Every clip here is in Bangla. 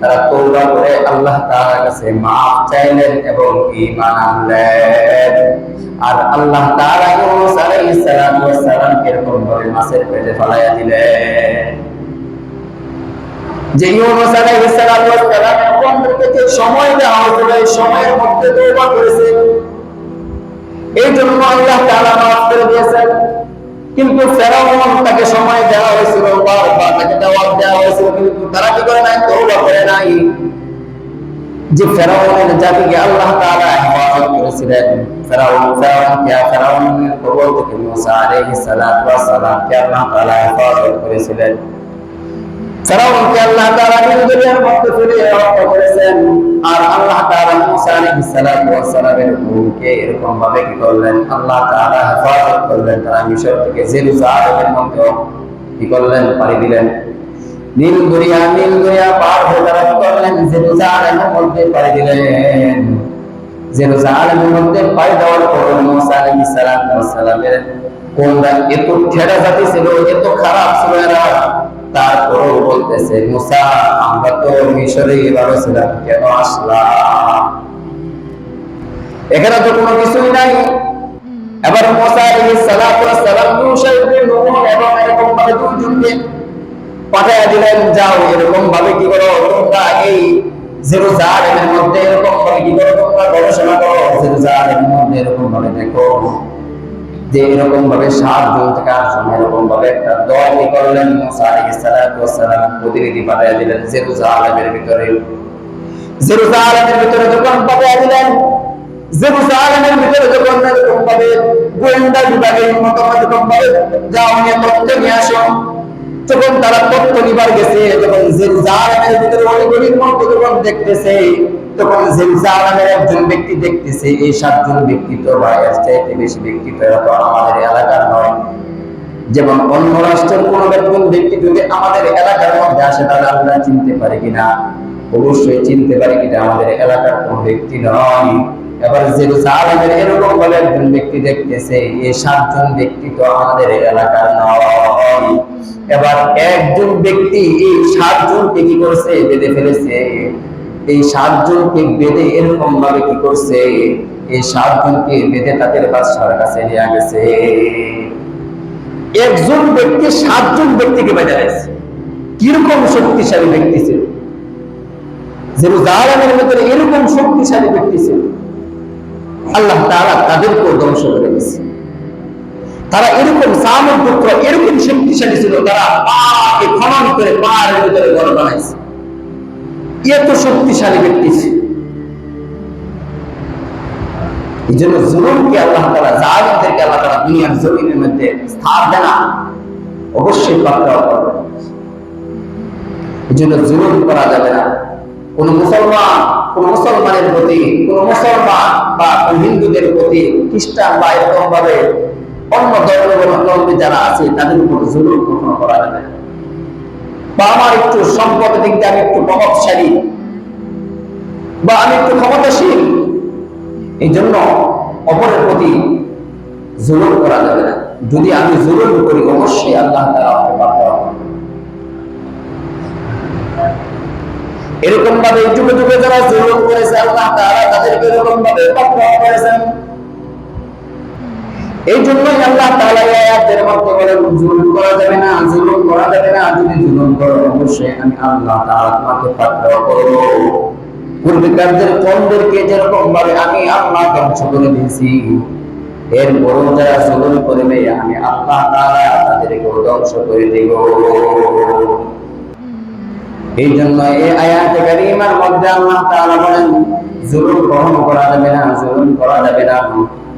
তারা তওবা করে আল্লাহ তাআলার কাছে maaf চাইলেন এবং ঈমান আনলেন। আর আল্লাহ সালামকে এরকম পেটে দিলেন। যে ইউনুস আলাইহিস কমদেরকে সময় দেওয়া হয়েছিল, এই সময়ের মধ্যে করেছে। এই জন্য আল্লাহ তাআলা মাফ করে দিয়েছেন। কিন্তু ফেরাউন তাকে সময় দেওয়া হয়েছিল, বারবার তাকে দাওয়াত দেওয়া হয়েছিল, কিন্তু তারা কি করে নাই? তওবা করে নাই। যে ফেরাউনের জাতিকে আল্লাহ তাআলা হেফাজত করেছিলেন, ফেরাউন ফেরাউন কে ফেরাউনের কবল থেকে মুসা আলাইহিস সালাতু ওয়াস সালামকে আল্লাহ তাআলা হেফাজত করেছিলেন। ফেরাউনকে আল্লাহ তাআলা নিজের মধ্যে ফিরিয়ে রক্ষা করেছেন, আর আল্লাহ কোনরা এত খারাপ ছিল বলতেছে মুসা আমরা তো মিশরে এভাবে ছিলাম কেন আসলাম? এখানে তো কোনো কিছুই নাই। এবার মুসা ওয়াস সালাম এবং এরকম ভাবে দুইজনকে পাঠাইয়া দিলেন, যাও এরকম ভাবে কি করো? তোমরা এই জেরুজালেমের মধ্যে এরকম ভাবে কি করো? তোমরা গবেষণা করো। জেরুজালেমের মধ্যে এরকম ভাবে দেখো যে এরকম ভাবে সাত জন থেকে আট জন এরকম ভাবে একটা দল করলেন? মুসা ওয়াস সালাম প্রতিনিধি পাঠিয়ে দিলেন, জেরুজালেমের ভিতরে। জেরুজালেমের ভিতরে যখন পাঠিয়ে দিলেন জেরুজালেমের ভিতরে যখন এরকম ভাবে গোয়েন্দা বিভাগের মতো এরকম ভাবে নিয়ে তথ্য নিয়ে আসো তারা তথ্য নিবার গেছে, যখন জেরুজালেমের ভিতরে যখন দেখতেছে, তখন জেরুজালেমের একজন ব্যক্তি দেখতেছে, এই সাতজন ব্যক্তি তো বেশি ব্যক্তি তো এরা তো আমাদের এলাকার নয়। যেমন অন্য রাষ্ট্রের কোন একজন ব্যক্তি যদি আমাদের এলাকার মধ্যে আসে, তাহলে আমরা চিনতে পারি কিনা? অবশ্যই চিনতে পারি কিনা আমাদের এলাকার কোন ব্যক্তি নয়। এবার জেরুজালেমের এরকম বলে একজন ব্যক্তি দেখতেছে এই সাতজন ব্যক্তি তো আমাদের এলাকার নয়। এবার একজন ব্যক্তি এই সাতজনকে কি করছে, বেঁধে ফেলেছে? এই সাতজনকে বেঁধে এরকম ভাবে কি করছে? এই সাতজনকে বেঁধে তাদের বাদশার কাছে নিয়ে গেছে। একজন ব্যক্তি সাতজন ব্যক্তিকে বেঁধে গেছে কীরকম শক্তিশালী ব্যক্তি ছিল? জেরুজালেমের ভিতরে এরকম শক্তিশালী ব্যক্তি ছিল। আল্লাহ তাদেরকেও ধ্বংস করে দিয়েছে। তারা এরকম সামর্থ্য এরকম শক্তিশালী ছিল, তারা খনন করে পাহাড়ের ভিতরে ঘর বানাইছে। এত শক্তিশালী ব্যক্তি ছিল। এই জন্য জুলুমকে আল্লাহ জালিমদেরকে আল্লাহ তালা দুনিয়ার জমিনের মধ্যে স্থান দেয় না, অবশ্যই পাকড়াও করবে এই জন্য জুলুম করা যাবে না। কোন মুসলমান কোন মুসলমানের প্রতি, কোন মুসলমান বা কোন হিন্দুদের প্রতি, খ্রিস্টান বা এরকম ভাবে অন্য ধর্মাবলম্বী যারা আছে, তাদের উপর জুলুম কখনো করা যাবে বা আমার একটু সম্পদ দিক দিয়ে আমি একটু প্রভাবশালী বা আমি একটু ক্ষমতাশীল এই জন্য অপরের প্রতি জুলুম করা যাবে না। যদি আমি জুলুম করি, অবশ্যই আল্লাহ তারা আমাকে পাকড়াও এরকম ভাবে যুগে যুগে যারা এই জন্যই আল্লাহ তাআলা আয়াতের মধ্যে বলেন, জুলুম করা যাবে না, জুলুম করা যাবে না, যদি জুলুম করো, অবশ্যই আমি আল্লাহ তাআলা তোমাকে পাকড়াও করব। পূর্বেকারদের কমদেরকে যেরকম ভাবে আমি আল্লাহ ধ্বংস করে দিয়েছি, এরপরও যারা জুলুম করবে, আমি আল্লাহ তাআলা তাদেরকে ধ্বংস করে দেব। এই জন্য এই আয়াতে কারিমার মধ্যে আল্লাহ তাআলা বলেন, জুলুম গ্রহণ করা যাবে না, জুলুম করা যাবে না।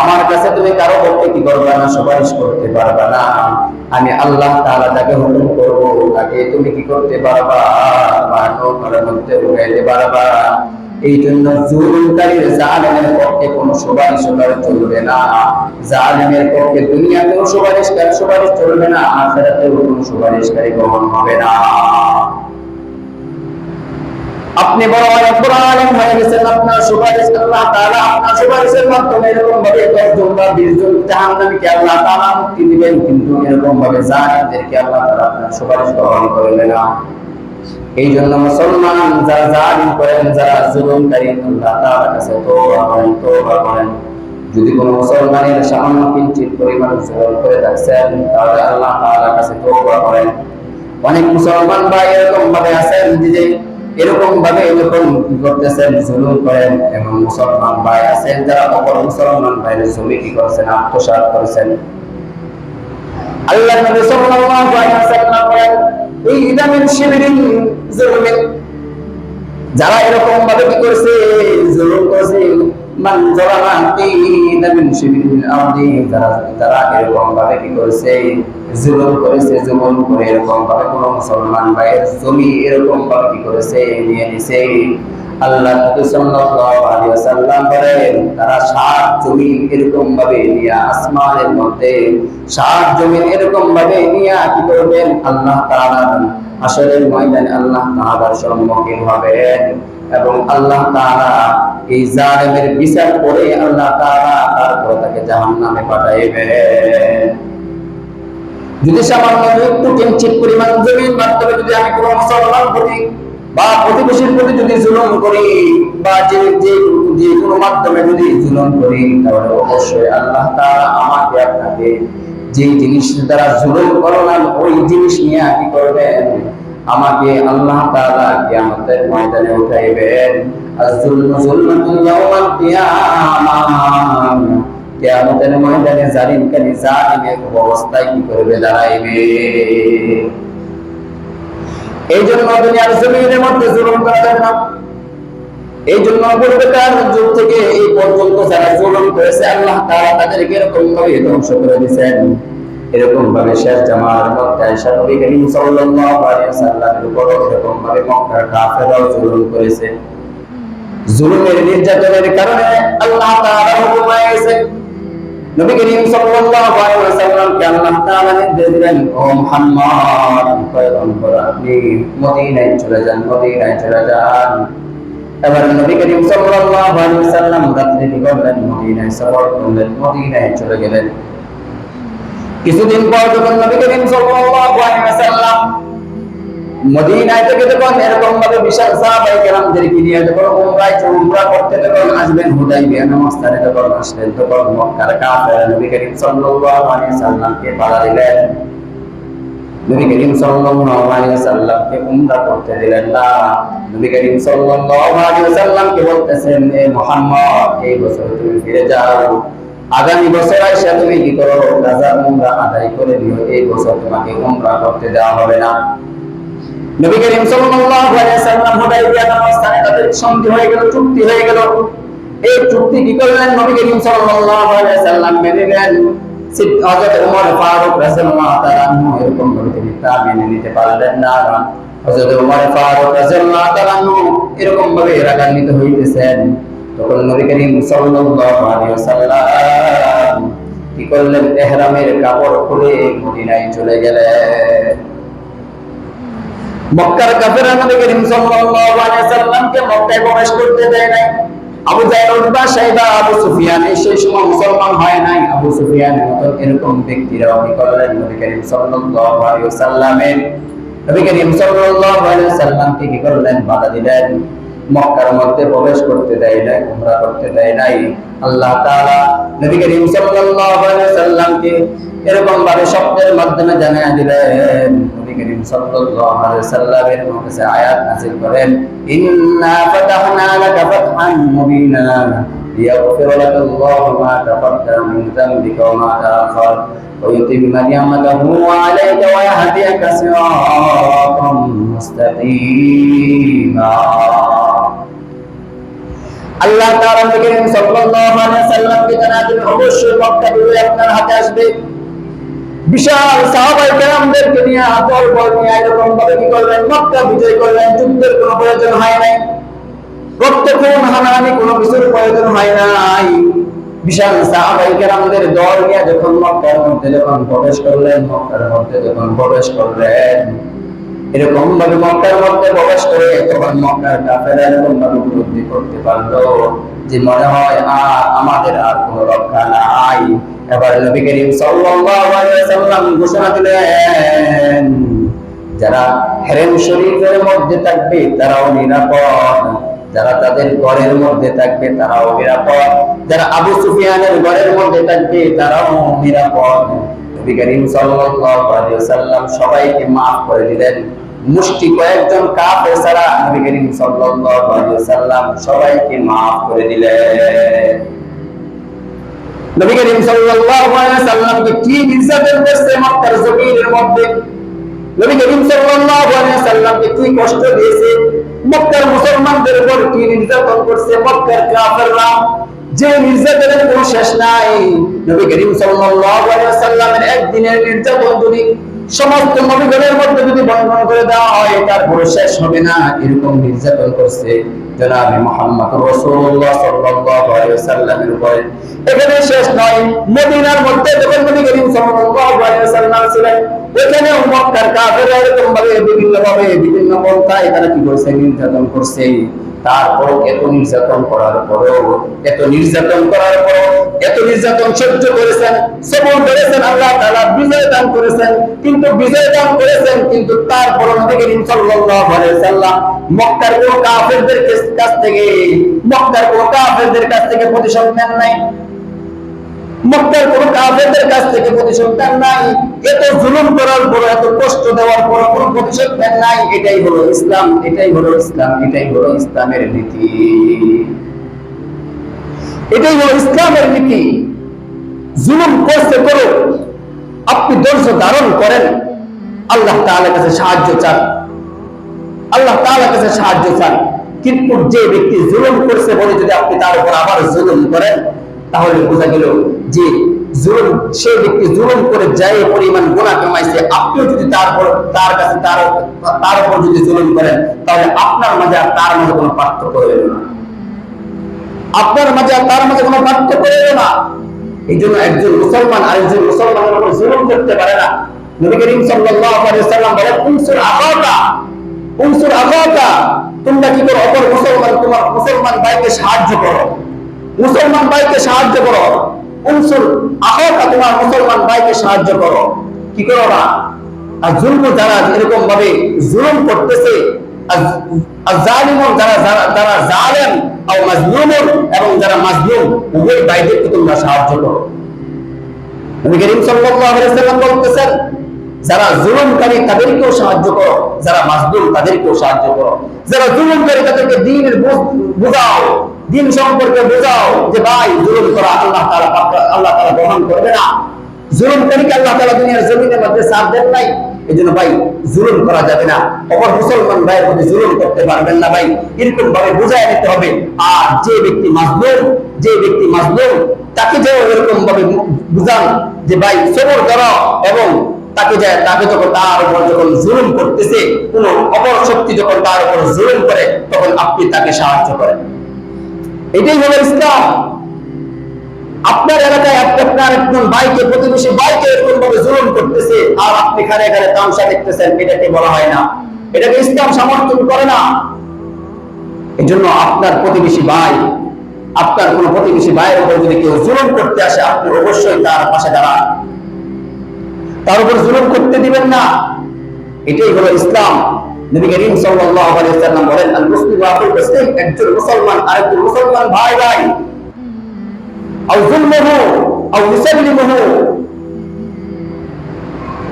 আমার কাছে তুমি কারও পক্ষে কি করবে না, সুপারিশ করতে পারবে না। আমি আল্লাহ তাআলা তাকে হুকুম করব, তাকে তুমি কি করতে পারবা? আমার নৌকার মধ্যে উঠাইতে পারবা। এই জন্য জুলুমকারীর জালেমের পক্ষে কোনো সুপারিশ করা চলবে না। জালেমের পক্ষে দুনিয়াতেও সুপারিশ করা সুপারিশ চলবে না। আখিরাতেও কোনো সুপারিশকারী গ্রহণ হবে না। আপনি বড় আলামিন হয়ে গেছেন, আপনার সুপারিশ আল্লাহ তাআলা আপনার সুপারিশের মাধ্যমে এরকম ভাবে 10 জন বা 20 জন জাহান্নামীকে আল্লাহ তাআলা মুক্তি দিবেন, কিন্তু এরকম ভাবে জালিমদেরকে আল্লাহ তাআলা আপনার সুপারিশ গ্রহণ করবেন না। এই জন্য মুসলমান যারা জালিম করেন, যারা জুলুমকারী, আল্লাহ তাআলার কাছে তওবা করেন তওবা করেন। যদি কোনো মুসলমানের সামান্য কিঞ্চিত পরিমাণ জুলুম করে থাকছেন তাহলে আল্লাহ তাআলার কাছে তওবা করেন। অনেক মুসলমান ভাই এরকম ভাবে আছেন, যে এরকম ভাবে যখন করতেছেন, জুলুম করেন এবং মুসলমান ভাই আছেন, যারা অপর মুসলমান ভাইয়ের জমি কি করেছেন আত্মসাত করেছেন। আল্লাহ নবী সাল্লাল্লাহু আলাইহি ওয়াসাল্লাম বলেন, এই ইদামিন শিবিরিন যারা এরকম ভাবে কি করেছে, জুলুম করেছে মান যারা এরকম ভাবে কি করেছে? জুলুম করেছে, জুলুম করে এরকম ভাবে কোন মুসলমান ভাইয়ের জমি এরকম ভাবে কি করেছে? নিয়ে নিছে। আল্লাহ সাল্লাল্লাহু আলাইহি ওয়াসাল্লাম তারা সাত জমিন এরকম ভাবে নিয়ে আসমানের মধ্যে, সাত জমিন এরকম ভাবে নিয়ে কি করবেন? আল্লাহ তাআলা আসরের ময়দানে আল্লাহ তাআলার সম্মুখীন হবেন এবং আল্লাহ তাআলা এই জালেমের বিচার করে আল্লাহ তাআলা তারপর তাকে জাহান্নামে পাঠাইবেন যদি সামান্য একটু কিঞ্চিত পরিমাণ জমির মাধ্যমে যদি আমি কোনো মুসলমান বা প্রতিবেশীর প্রতি যদি জুলুম করি বা যে যে যে কোনো মাধ্যমে যদি জুলুম করি, তাহলে অবশ্যই আল্লাহ তাআলা আমাকে আপনাকে যে জিনিস দ্বারা জুলুম করলাম ওই জিনিস নিয়ে কি করবেন? আমাকে আল্লাহ তাআলা কিয়ামতের ময়দানে উঠাইবেন। জুলমাতুন ইয়াউমাল কিয়ামাহ কিয়ামতের ময়দানে জালিমকারী জালিমের অবস্থায় কি করবে দাঁড়াইবে? এই জন্য দুনিয়ার জমিনের মধ্যে জুলুম করা যাবে না। এই জন্য পূর্বেকার যুগ থেকে এই পর্যন্ত যারা জুলুম করেছে, আল্লাহ তাআলা তাদেরকে এরকম ভাবে ধ্বংস করে দিয়েছেন। এরকম ভাবে শেষ জামার মধ্যে এরকম ভাবে মক্কার জুলুম করেছে। জুলুমের নির্যাতনের কারণে আল্লাহ তাআলা হুকুম গেছে নবী করিম সাল্লাল্লাহু আলাইহি আল্লাহ তাআলা নির্দেশ দিলেন, ও মুহাম্মদ আপনি মদিনায় চলে যান, মদিনায় চলে যান। এবার নবী করিম সাল্লাল্লাহু আলাইহি ওয়াসাল্লাম রাত্রে করলেন? মদিনায় সফর করলেন, মদিনায় চলে গেলেন। কিছুদিন পর যখন নবী করিম সাল্লাল্লাহু আলাইহি ওয়াসাল্লাম মদিনায় থেকে যখন এরকম ভাবে বিশাল সাহাবাই কেরামদেরকে নিয়ে যখন উমরা করতে যখন আসবেন, হুদাইবিয়া নামাজে যখন আসলেন তখন মক্কার কাফের নবী করিম সাল্লাল্লাহু আলাইহি সাল্লামকে বাধা দিলেন। নবী করিম সাল্লাল্লাহু আলাইহি সাল্লামকে উমরা করতে দিলেন। না নবী করিম সাল্লাল্লাহু আলাইহি সাল্লামকে বলতেছেন, এ মুহাম্মদ, এই বছর তুমি ফিরে যাও। আগামী বছর আইসা তুমি কি করো? গাজা উমরা আদায় করে দিও। এই বছর তোমাকে উমরা করতে দেওয়া হবে না। নবী করিম সাল্লাল্লাহু আলাইহি সাল্লাম হুদাইবিয়া নামস্থানে তাদের সন্ধি হয়ে গেল, চুক্তি হয়ে গেল। এই চুক্তি কি করলেন? নবী করিম সাল্লাল্লাহু আলাইহি সাল্লাম মেনে নেন। হযরত ওমর ফারুক রাদিয়াল্লাহু তাআলা আনহু এরকম ভাবে তিনি তা মেনে নিতে পারলেন না। হযরত ওমর ফারুক রাদিয়াল্লাহু তাআলা আনহু এরকম ভাবে রাগান্বিত হইতেছেন। তখন নবী করিম সাল্লাল্লাহু আলাইহি ওয়াসাল্লাম কি করলেন? ইহরামের কাপড় খুলে মদিনায় চলে গেলেন। মক্কার কাফেররা নবী করিম সাল্লাল্লাহু আলাইহি সাল্লামকে মক্কায় প্রবেশ করতে দেয় নাই। আবু জাহল, উতবা সাইবা আবু সুফিয়ান সেই সময় মুসলমান হয় নাই। আবু সুফিয়ানের মতো এরকম ব্যক্তিরা কি করলেন? নবী করিম সাল্লাল্লাহু আলাইহি সাল্লামের নবী করিম সাল্লাল্লাহু আলাইহি সাল্লামকে কি করলেন? বাধা দিলেন। মক্কার মধ্যে প্রবেশ করতে দেয় নাই, উমরা করতে দেয় নাই। আল্লাহ তাআলা নবী করিম সাল্লাল্লাহু আলাইহি সাল্লামকে এরকম ভাবে শব্দের মাধ্যমে জানিয়ে দিলেন। নবী করিম সাল্লাল্লাহু আলাইহি সাল্লামের কাছে আয়াত নাযিল করেন, ইন্না ফাতাহনা লাকা ফাতহান মুবিনা, লিয়াগফির লাকা আল্লাহু মা তাকাদ্দাম মিন যামবিকা ওয়া মা তাআখার ويتم نعمته عليك ويهديك صراطا مستقيما আল্লাহ তাআলা নবী সাল্লাল্লাহু আলাইহি সাল্লামকে জানাতেন অবশ্যই মক্কা বিজয় আপনার হাতে আসবে বিশাল সাহাবাই কেরামদেরকে নিয়ে দল বল নিয়ে এরকম ভাবে কি করলেন মক্কা বিজয় করলেন যুদ্ধের কোনো প্রয়োজন হয় নাই রক্ত খুন হানাহানি কোনো কিছুর প্রয়োজন হয় নাই বিশাল দল নিয়ে যখন মক্কার মধ্যে যখন প্রবেশ করলেন, মক্কার মধ্যে যখন প্রবেশ করলেন এরকম ভাবে মক্কার মধ্যে প্রবেশ করে তখন মক্কার কাফেরা এরকম ভাবে উপলব্ধি করতে পারল যে মনে হয় আমাদের আর কোনো রক্ষা নাই। এবার নবী করিম সাল্লাল্লাহু আলাইহি ওয়াসাল্লাম ঘোষণা দিলেন, যারা হেরেম শরীফের মধ্যে থাকবে, তারাও নিরাপদ। যারা তাদের ঘরের মধ্যে থাকবে তারাও নিরাপদ। যারা আবু সুফিয়ানের ঘরের মধ্যে থাকবে তারাও নিরাপদ। নবী কি কষ্ট দিয়েছে? মক্কার মুসলমানদের উপর কি নির্যাতন করছে? মক্কার কাফেররা যে নির্যাতনের কোনো শেষ নাই। নবী করিম সাল্লাল্লাহু আলাইহি ওয়াসাল্লামের একদিনের নির্যাতন যদি সমস্ত নবীগণের মধ্যে যদি বর্ণনা করে দেওয়া হয় তারপরে শেষ হবে না। এরকম নির্যাতন করছে জনাবে মুহাম্মদ রাসূলুল্লাহ সাল্লাল্লাহু আলাইহি ওয়াসাল্লামের উপরে। এখানে শেষ নয়। মদিনার মধ্যে যখন নবী করিম সাল্লাল্লাহু আলাইহি ওয়াসাল্লাম ছিলেন এখানে মক্কার কাফেররা এরকম ভাবে বিভিন্ন ভাবে বিভিন্ন পন্থায় তারা কি করছে? নির্যাতন করছে। তারপর এত নির্যাতন করার পরেও, এত নির্যাতন করার পরও, এত নির্যাতন সহ্য করেছেন, সবর করেছেন, আল্লাহ তাআলা বিজয় দান করেছেন, কিন্তু বিজয় দান করেছেন, কিন্তু তারপর নবী করিম সাল্লাল্লাহু আলাইহি মক্কার কোন কাফেরদের কাছ থেকে, মক্কার কোন কাফেরদের কাছ থেকে প্রতিশোধ নেন নাই। মক্কার কাফেরদের কাছ থেকে প্রতিশোধ নাই। এত জুলুম করার পর এত কষ্ট দেওয়ার পর প্রতিশোধ নাই। এটাই হলো ইসলাম, এটাই হলো ইসলাম, এটাই হলো ইসলামের নীতি। এটাই হলো ইসলামের নীতি। জুলুম করতে করো আপনি ধৈর্য ধারণ করেন, আল্লাহ তাআলার কাছে সাহায্য চান। আল্লাহ তাআলার কাছে সাহায্য চান। কিন্তু যে ব্যক্তি জুলুম করছে বলে যদি আপনি তার উপর আবার জুলুম করেন তাহলে বোঝা গেল যে জুলুম, সে ব্যক্তি জুলুম করে যায় পরিমাণ গুণা কামাইছে, আপনিও যদি তার তার কাছে তার তার উপর যদি জুলুম করেন, তাহলে আপনার মাঝে আর তার মাঝে কোনো পার্থক্য রইল না। আপনার মাঝে আর তার মাঝে কোনো পার্থক্য রইল না। এই জন্য একজন মুসলমান আরেকজন মুসলমানের উপর জুলুম করতে পারে না। নবী করিম সাল্লাল্লাহু আলাইহি ওয়াসাল্লাম বলেন, উনসুর আখাকা উনসুর আখাকা, তোমরা কি করো অপর মুসলমান, তোমার মুসলমান ভাইকে সাহায্য করো? মুসলমান ভাইকে সাহায্য করো। উনসুর আখাকা তোমার মুসলমান ভাইকে সাহায্য করো। কি করো না? আর জুলম যারা এরকম ভাবে জুলুম করতেছে যারা সাহায্য করো। যারা জুলুমকারী তাদেরকেও সাহায্য করো, যারা মাজলুম তাদেরকেও সাহায্য করো। যারা জুলুমকারী তাদেরকে দ্বীনের বুঝ- বুঝাও। দিন সম্পর্কে বুঝাও যে ভাই, জুলুম করা আল্লাহ তাআলা আল্লাহ তাআলা গ্রহণ করবে না। জুলুমকারীকে আল্লাহ তাআলা দুনিয়ার জমিনের মধ্যে সাথ দেন নাই? এজন্য ভাই, জুলুম করা যাবে না। অপর মুসলমান ভাইয়ের প্রতি জুলুম করতে পারবেন না ভাই। এরকম ভাবে বুঝায় নিতে হবে। আর যে ব্যক্তি মাজলুম, যে ব্যক্তি মাজলুম, তাকে যে এরকম ভাবে বুঝান যে ভাই, সবর করো এবং তাকে যায় তাকে যখন তার উপর যখন জুলুম করতেছে, কোন অপর শক্তি যখন তার উপর জুলুম করে, তখন আপনি তাকে সাহায্য করেন। এটাই হলো ইসলাম। আপনার এলাকায় আপনি আপনার একজন ভাইকে, প্রতিবেশী ভাইকে এরকম ভাবে জুলুম করতেছে, আর আপনি খানে খানে তামসা দেখতেছেন, এটাকে বলা হয় না। এটাকে ইসলাম সমর্থন করে না। এই জন্য আপনার প্রতিবেশী ভাই, আপনার কোন প্রতিবেশী ভাইয়ের উপর যদি কেউ জুলুম করতে আসে, আপনি অবশ্যই তার পাশে দাঁড়ান। তার উপর জুলুম করতে দিবেন না। এটাই হলো ইসলাম। নবী করিম সাল্লাল্লাহু আলাইহি বলেন, আল মুসলিম মুসলিম, একজন মুসলমান মুসলমান ভাই ভাই। আও আও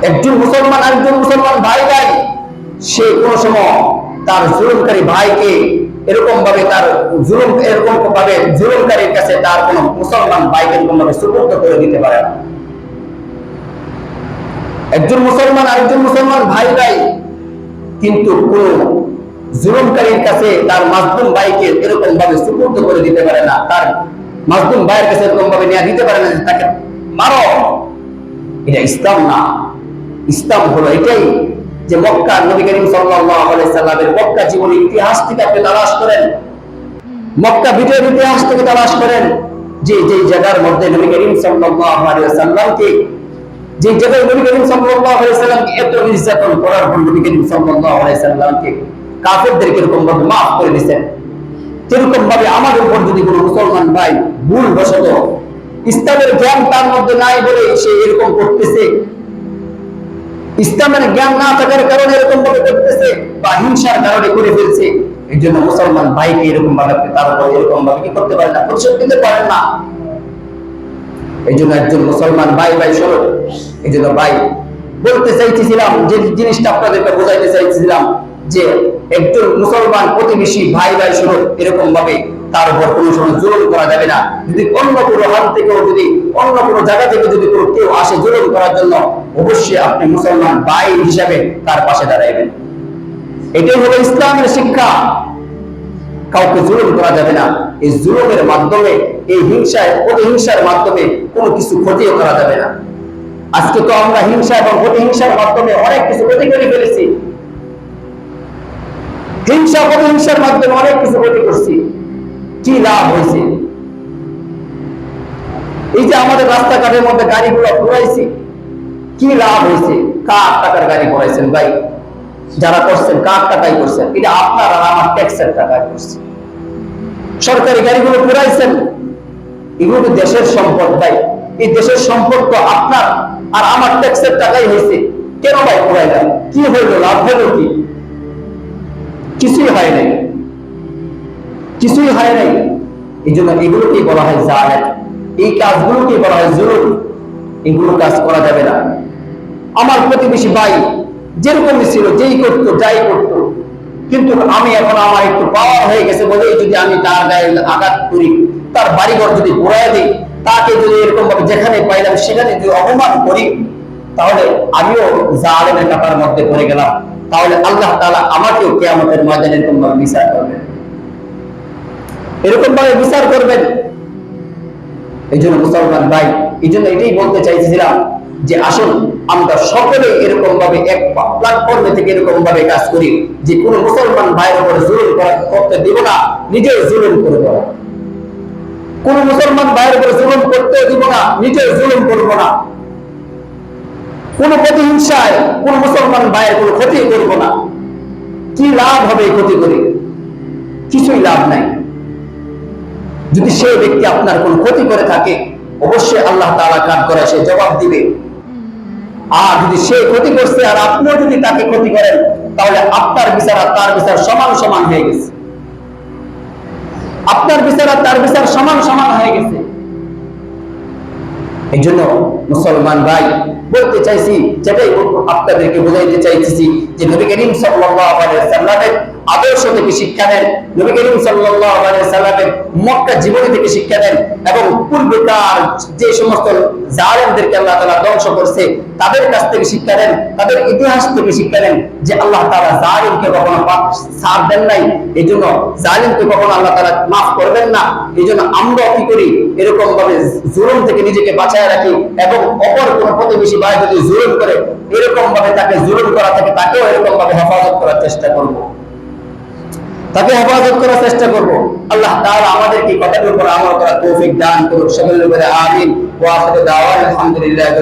একজন মুসলমান মুসলমান ভাই ভাই, সে কোন সময় তার জুলুমকারী ভাইকে এরকম ভাবে তার জুলুম এরকম ভাবে জুলুমকারীর কাছে তার কোন মুসলমান ভাইকে এরকম ভাবে সুপর্দ করে দিতে পারে না। একজন মুসলমান আরেকজন মুসলমান ভাই ভাই কিন্তু কোন জুলুমকারীর কাছে তার মাজলুম ভাইকে এরকম ভাবে সুপর্দ করে দিতে পারে না। তার মাজলুম ভাইয়ের কাছে এরকম ভাবে নিয়ে দিতে পারে না তাকে মারো। এটা ইসলাম না। ইসলাম হলো এটাই যে মক্কা নবী করিম সাল্লামের মক্কা জীবনের ইতিহাস থেকে আপনি তালাশ করেন। মক্কা ভিতরের ইতিহাস থেকে তালাশ করেন যে যে জায়গার মধ্যে নবী করিম সাল্লাল্লাহু আলাইহি সাল্লামকে যে পর আমাদের যদি কোনো মুসলমান ভাই ভুল বশত ইসলামের জ্ঞান তার মধ্যে নাই বলে সে এরকম করতেছে, ইসলামের জ্ঞান না থাকার কারণে এরকম ভাবে করতেছে বা হিংসার কারণে করে ফেলছে এই জন্য মুসলমান ভাইকে এরকম ভাবে তার এরকম ভাবে কি করতে পারেন না? প্রতিশোধ দিতে পারেন না। এই জন্য একজন মুসলমান, ভাই ভাই, শোনো। এই জন্য ভাই, বলতে চাইতেছিলাম যে জিনিসটা আপনাদেরকে বোঝাইতে চাইতেছিলাম যে একজন মুসলমান প্রতিবেশী, ভাই ভাই, শোনো এরকম ভাবে তার উপর কোনো সময় জুলুম করা যাবে না। যদি অন্য কোনো হাত থেকেও যদি, অন্য কোনো জায়গা থেকে যদি কোনো কেউ আসে জুলুম করার জন্য, অবশ্যই আপনি মুসলমান ভাই হিসাবে তার পাশে দাঁড়াইবেন। এটাই হলো ইসলামের শিক্ষা। কাউকে জুলুম করা যাবে না। এই জুলুমের মাধ্যমে, এই হিংসায় প্রতিহিংসার মাধ্যমে কোনো কিছু ক্ষতিও করা যাবে না। আজকে তো আমরা হিংসা এবং প্রতিহিংসার মাধ্যমে অনেক কিছু ক্ষতি করে ফেলেছি। হিংসা প্রতিহিংসার মাধ্যমে অনেক কিছু ক্ষতি করছি। কি লাভ হয়েছে? এই যে আমাদের রাস্তাঘাটের মধ্যে গাড়িগুলো ঘুরাইছি, কি লাভ হয়েছে? কার টাকার গাড়ি ঘুরাইছেন ভাই? যারা করছেন, কার টাকায় করছেন? এটা আপনার আর আমার ট্যাক্সের টাকায় করছে। সরকারি গাড়িগুলো ঘুরাইছেন এগুলো দেশের সম্পদ ভাই। এই দেশের সম্পদ তো আপনার আর আমার ট্যাক্সের টাকাই হয়েছে। কেন ভাই ঘুরাইলাম কি হইল? লাভ হলো কি? কিছুই হয় নাই। কিছুই হয় নাই। এই জন্য এগুলোকে বলা হয় জাহেদ এই কাজগুলোকে বলা হয় জরুরি এগুলো কাজ করা যাবে না। আমার প্রতিবেশী ভাই যেরকম ছিল, যেই করতো, যাই করতো। কিন্তু আমি এখন আমার একটু পাওয়ার হয়ে গেছে বলে যদি আমি তার গায়ে আঘাত করি, তার বাড়িঘর যদি ঘোরায় দিই, তাকে যদি এরকম ভাবে যেখানে পাইলাম, সেখানে যদি অপমান করি, তাহলে আমিও জালেমের কাতার মধ্যে পড়ে গেলাম। তাহলে আল্লাহ তালা আমাকেও কিয়ামতের ময়দানে এরকম ভাবে বিচার করবেন। এরকম ভাবে বিচার করবেন। এই জন্য মুসলমান ভাই এই জন্য এটাই বলতে চাইছিলাম যে আসুন আমরা সকলে এরকম ভাবে এক প্ল্যাটফর্মে থেকে এরকম ভাবে কাজ করি যে কোনো মুসলমান ভাইয়ের উপর জুলুম করা- করতে দিব না, নিজে জুলুম করব না। কোন মুসলমান ভাইয়ের উপর জুলুম করতে দিব না, নিজে জুলুম করব না। কোন প্রতিহিংসায় কোন মুসলমান ভাইয়ের কোনো ক্ষতি করব না। কি লাভ হবে ক্ষতি করে? কিছুই লাভ নাই। যদি সেই ব্যক্তি আপনার কোন ক্ষতি করে থাকে, অবশ্যই আল্লাহ তাআলা কাজ করে সে জবাব দিবে। আর যদি সে ক্ষতি করছে আর আপনিও যদি তাকে ক্ষতি করেন, তাহলে আপনার বিচার আর তার বিচার সমান সমান হয়ে গেছে। আপনার বিচার আর তার বিচার সমান সমান হয়ে গেছে। এই জন্য মুসলমান ভাই, বলতে চাইছি যেটাই আপনাদেরকে বোঝাইতে চাইতেছি যে নবী করিম সাল্লাল্লাহু আলাইহি সাল্লামের আদর্শ থেকে শিক্ষা নেন। নবী করিম সাল্লামের মক্কা জীবনী থেকে শিক্ষা নেন এবং পূর্বকার যে সমস্ত জালেমদেরকে আল্লাহ তাআলা ধ্বংস করছে, তাদের কাছ থেকে শিক্ষা নেন, তাদের ইতিহাস থেকে শিক্ষা নেন যে আল্লাহ তাআলা জালিমকে কখনো ছাড় দেন নাই। এই জন্য জালিমকে কখনো আল্লাহ তাআলা মাফ করবেন না। এই জন্য আমরা কি করি? এরকম ভাবে জুলুম থেকে নিজেকে বাঁচায় রাখি এবং অপর কোন প্রতিবেশী ভাই যদি জুলুম করে এরকম ভাবে তাকে জুলুম করা থেকে তাকেও এরকম ভাবে হেফাজত করার চেষ্টা করব। তাকে হেফাজত করার চেষ্টা করব। আল্লাহ তাআলা আমাদেরকে কথার উপর আমল করার তৌফিক দান করুন সকল উপরে আমিন। ওয়া আখিরু দাওয়ানা আলহামদুলিল্লাহি